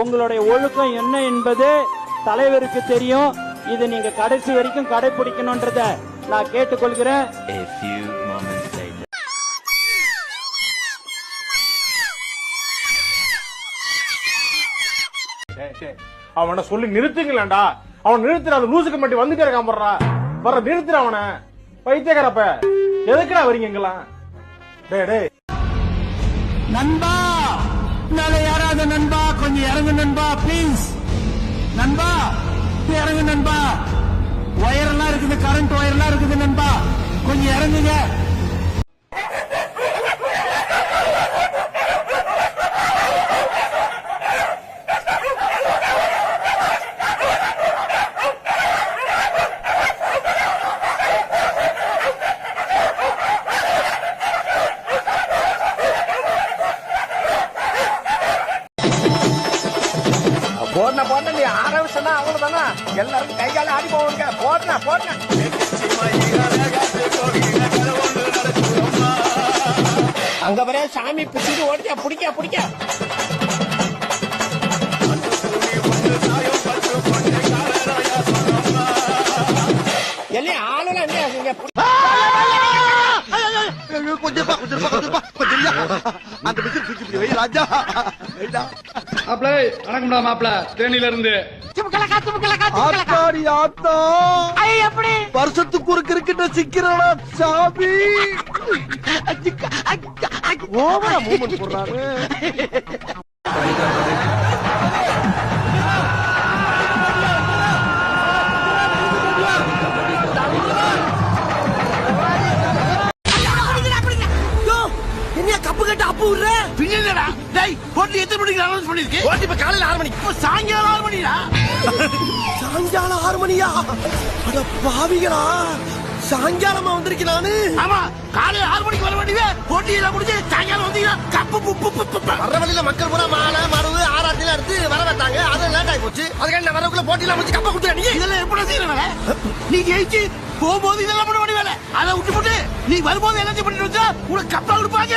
உங்களுடைய ஒழுக்கம் என்ன என்பது தலைவருக்கு தெரியும். இது நீங்க கடைசி வரைக்கும் கடைபிடிக்கணும்ன்றத நான் கேட்டுக்கொள்கிறேன். A few moments later. டேய், டேய், அவனை சொல்லி நிறுத்துங்களேன்டா. அவன் நிறுத்துற அந்த லூசுக்கு மட்டும் வந்துட்டே இருக்கான் போடுறா வர நிறுத்துற அவனை. பைத்தியக்காரப்ப. எதுக்குடா வரீங்க இங்கெல்லாம்? டேய் டேய். நண்பா! மேல யாராவது நண்பா? கொஞ்சம் இறங்கு நண்பா ப்ளீஸ் நண்பா இறங்கு நண்பா. ஒயர் எல்லாம் இருக்குது கரண்ட் ஒயர் எல்லாம் இருக்குது நண்பா. கொஞ்சம் இறங்குங்க. போடன போடன நீ ஆரம்பிச்சனா அவ்வளவுதானா? எல்லாரும் கை கால ஆடி போவாங்க போடன போடன அங்க வர சாமி பிடிச்சிட்டு ஓடியா பிடிக்க பிடிக்க. எல்லாம் ஆளுலாம் என்ன இங்க பிடி- மாப்பிள வணக்கம்டா மாப்பிள. தேனில இருந்து. ஆத்தாடி ஆத்தா. வருஷத்துக்கு ஒரு கிரிக்கெட்ட சிக்கிறடா சாமி. ஓவரா மூமெண்ட் போடுறாரு. அப்பு விடுற பின்னடா டேய் போட்டி எத்தனை மணிக்கு அனௌன்ஸ் பண்ணிருக்கு? இப்ப காலையில ஆறு மணிக்கு. இப்ப சாயங்காலம் ஆறு மணிடா? சாயங்காலம் ஆறு மணியா? அட பாவிகளா. சாயங்காலமா வந்திருக்கேன் நானு. ஆமா காலையில ஆறு மணிக்கு வர வேண்டியவே போட்டி எல்லாம் முடிஞ்சு சாயங்காலம் வந்தீங்கன்னா கப்பு புப்பு புப்பு வர வழியில மக்கள் பூரா மாலை மருவு ஆராத்தில எடுத்து வர வைத்தாங்க. அது லேட் ஆகி போச்சு. அதுக்காக நான் போட்டி எல்லாம் முடிச்சு கப்ப கொடுத்துருக்க நீ. இதெல்லாம் எப்படி செய்யறேன் நீ ஜெயிச்சு போகும்போது இதெல்லாம் பண்ண வேண்டிய வேலை. அதை விட்டு போட்டு நீ வரும்போது என்ன பண்ணிட்டு வச்சா உனக்கு கப்பா கொடுப்பாங்க.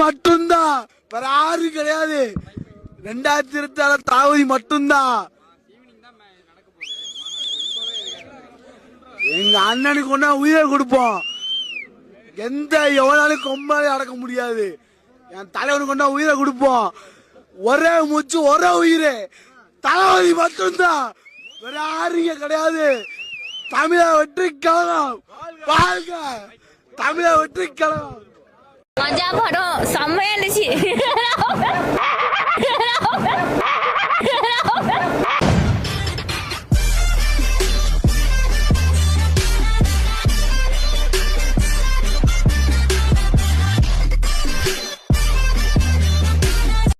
மட்டும்தான். வேற யாரும் கிடையாது. ரெண்டாயிரத்தி இருபத்தி ஆறு தாவதி மட்டும்தான். எங்க அண்ணனுக்கு ஒன்னா உயிரை கொடுப்போம். எந்த எவ்வளவு கொம்பாலே அடக்க முடியாது. என் தலைவனுக்கு ஒன்னா உயிரை கொடுப்போம். ஒரே மூச்சு ஒரே உயிர். தளபதி மட்டும்தான். வேற யாருங்க கிடையாது. தமிழ வெற்றி கழகம் வாழ்க. தமிழ வெற்றி கழகம் 我家跑到三万的去。